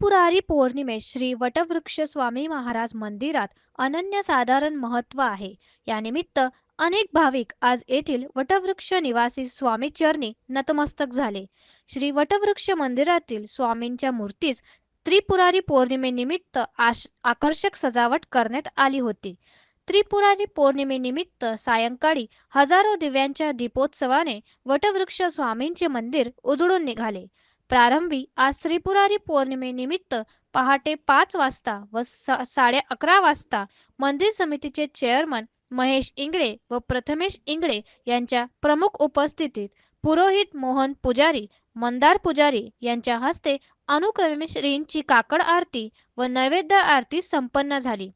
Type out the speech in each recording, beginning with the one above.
त्रिपुरारी पौर्णिमेस श्री वटवृक्ष स्वामी महाराज मंदिरात अनन्यसाधारण महत्त्व आहे. यानिमित्त अनेक भाविक आज येथील वटवृक्ष निवासी स्वामी चरणी नतमस्तक झाले. श्री वटवृक्ष मंदिरातील स्वामींच्या मूर्तीस त्रिपुरारी पौर्णिमेनिमित्त आकर्षक सजावट करण्यात आली होती. त्रिपुरारी पौर्णिमेनिमित्त सायंकाळी हजारो दिव्यांच्या दीपोत्सवाने वटवृक्ष स्वामींचे मंदिर उजळून निघाले. प्रारंभी आज त्रिपुरारी पौर्णिमेनिमित्त पहाटे पाच वाजता व साडे अकरा वाजता मंदिर समितीचे चेअरमन महेश इंगळे व प्रथमेश इंगळे यांच्या प्रमुख उपस्थितीत पुरोहित मोहन पुजारी मंदार पुजारी यांच्या हस्ते अनुक्रमे श्रींची काकड आरती व नैवेद्य आरती संपन्न झाली.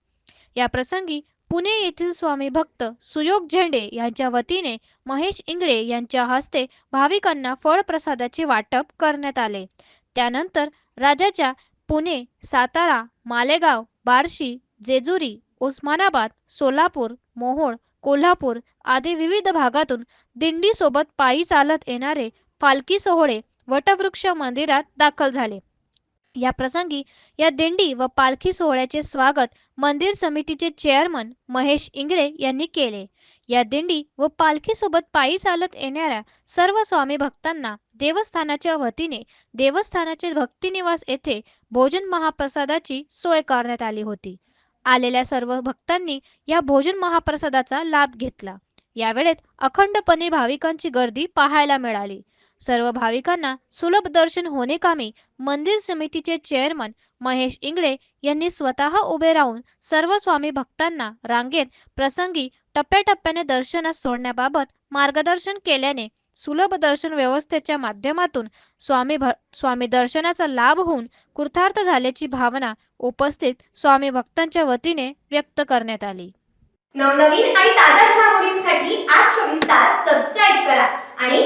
या प्रसंगी पुणे येथील स्वामी भक्त सुयोग झेंडे यांच्या वतीने महेश इंगळे यांच्या हस्ते भाविकांना फळ प्रसादाचे वाटप करण्यात आले. त्यानंतर राज्याच्या पुणे सातारा मालेगाव बार्शी जेजुरी उस्मानाबाद सोलापूर मोहोळ कोल्हापूर आदी विविध भागातून दिंडीसोबत पायी चालत येणारे पालखी सोहळे वटवृक्ष मंदिरात दाखल झाले. या प्रसंगी या दिंडी व पालखी सोहळ्याचे स्वागत मंदिर समितीचे चेअरमन महेश इंगळे यांनी केले. या दिंडी व पालखी सोबत पायी चालत येणाऱ्या सर्व स्वामी भक्तांना देवस्थानाच्या वतीने देवस्थानाचे भक्तिनिवास येथे भोजन महाप्रसादाची सोय करण्यात आली होती. आलेल्या सर्व भक्तांनी या भोजन महाप्रसादाचा लाभ घेतला. यावेळेत अखंडपणे भाविकांची गर्दी पाहायला मिळाली. सर्व भाविकांना सुलभ दर्शन होणे कामी मंदिर समितीचे चेअरमन महेश इंगळे यांनी स्वतः उभे राहून सर्व स्वामी भक्तांना रांगेत प्रसंगी टप्प्याटप्प्याने दर्शनास सोडण्याबाबत मार्गदर्शन केल्याने सुलभ दर्शन व्यवस्थेच्या माध्यमातून स्वामी भ स्वामी दर्शनाचा लाभ होऊन कृतार्थ झाल्याची भावना उपस्थित स्वामी भक्तांच्या वतीने व्यक्त करण्यात आली. नवनवीन आणि ताज्या घडामोडींसाठी आज चोवीस तास सबस्क्राईब करा आणि